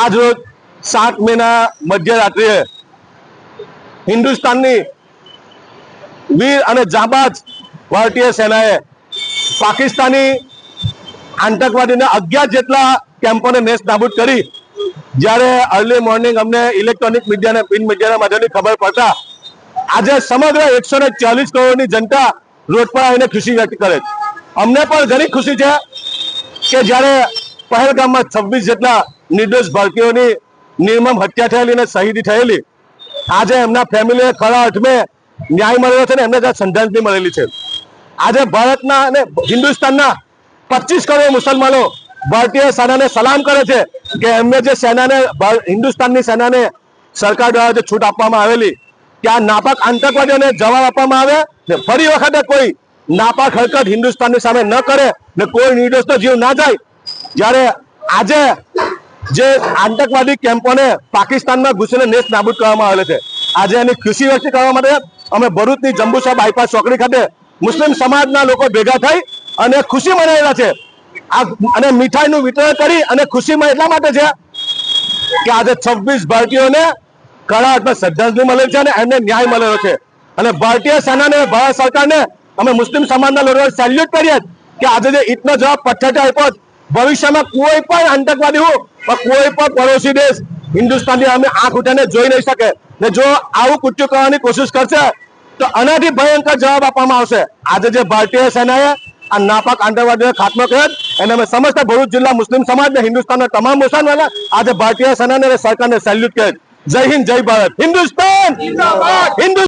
આજ રોજ સાત મેના મધ્યરાત્રિએ હિન્દુસ્તાનની વીર અને જાબાજ ભારતીય સેનાએ પાકિસ્તાની આતંકવાદીના અગિયાર જેટલા કેમ્પોને નેસ નાબૂદ કરી, જ્યારે અર્લી મોર્નિંગ અમને ઇલેક્ટ્રોનિક મીડિયા અને પ્રિન્ટ મીડિયાના માધ્યમથી ખબર પડતા, આજે સમગ્ર એકસો ને ચાલીસ કરોડની જનતા રોડ પર આવીને ખુશી વ્યક્ત કરે છે. અમને પણ ઘણી ખુશી છે કે જ્યારે પહેલગામમાં છવ્વીસ જેટલા નિર્દોષ ભારતીયોની નિર્મમ હત્યા થયેલી અને શહીદી થયેલી. આજે એમના ફેમિલીને ખરા અર્થમે ન્યાય મળેલો છે ને એમને ત્યાં શ્રદ્ધાંજલિ મળેલી છે. આજે ભારતના અને હિન્દુસ્તાનના પચીસ કરોડ મુસલમાનો ભારતીય સેનાને સલામ કરે છે કે એમને જે સેનાને હિન્દુસ્તાનની સેનાને સરકાર દ્વારા જે છૂટ આપવામાં આવેલી, કે આ નાપાક આતંકવાદીઓને જવાબ આપવામાં આવે ને ફરી વખતે કોઈ નાપાક હરકત હિન્દુસ્તાનની સામે ન કરે ને કોઈ નિર્દોષનો જીવ ના જાય જ્યારે આજે જે આતંકવાદી કેમ્પોને પાકિસ્તાનમાં ઘૂસીને નેસ્ત નાબૂદ કરવામાં આવેલો છે. આજે એની ખુશી વ્યક્ત કરવા માટે અમે ભરૂચની જંબુસા બાયપાસ ચોકડી ખાતે મુસ્લિમ સમાજના લોકો ભેગા થઈ અને ખુશી મનાવેલા છે. અને મીઠાઈનું વિતરણ કરી અને ખુશીમાં એટલા માટે છે કે આજે છવ્વીસ ભારતીયોને કડા અથવા શ્રદ્ધાંજલિ મળેલ છે અને એમને ન્યાય મળેલો છે. અને ભારતીય સેનાને ભારત સરકારને અમે મુસ્લિમ સમાજના લોકો સેલ્યુટ કરીએ કે આજે જે ઈટનો જવાબ પછાટે આપ્યો ભવિષ્યમાં કોઈ પણ આતંકવાદી પણ કોઈ પણ પડોશી દેશ હિન્દુસ્તાનની અમે આંખ ઉઠાને જોઈ નહીં શકે. ને જો આવું કૃત્ય કરવાની કોશિશ કરશે તો આનાથી ભયંકર જવાબ આપવામાં આવશે. આજે જે ભારતીય સેનાએ આ નાપાક આતંકવાદીનો ખાત્મો કર્યો એને અમે સમસ્ત ભરૂચ જિલ્લા મુસ્લિમ સમાજ ને હિન્દુસ્તાનના તમામ મુસલમાનો આજે ભારતીય સેનાને ને સરકારને સેલ્યુટ કરે જય હિન્દ જય ભારત. હિન્દુસ્તાન! હિન્દુ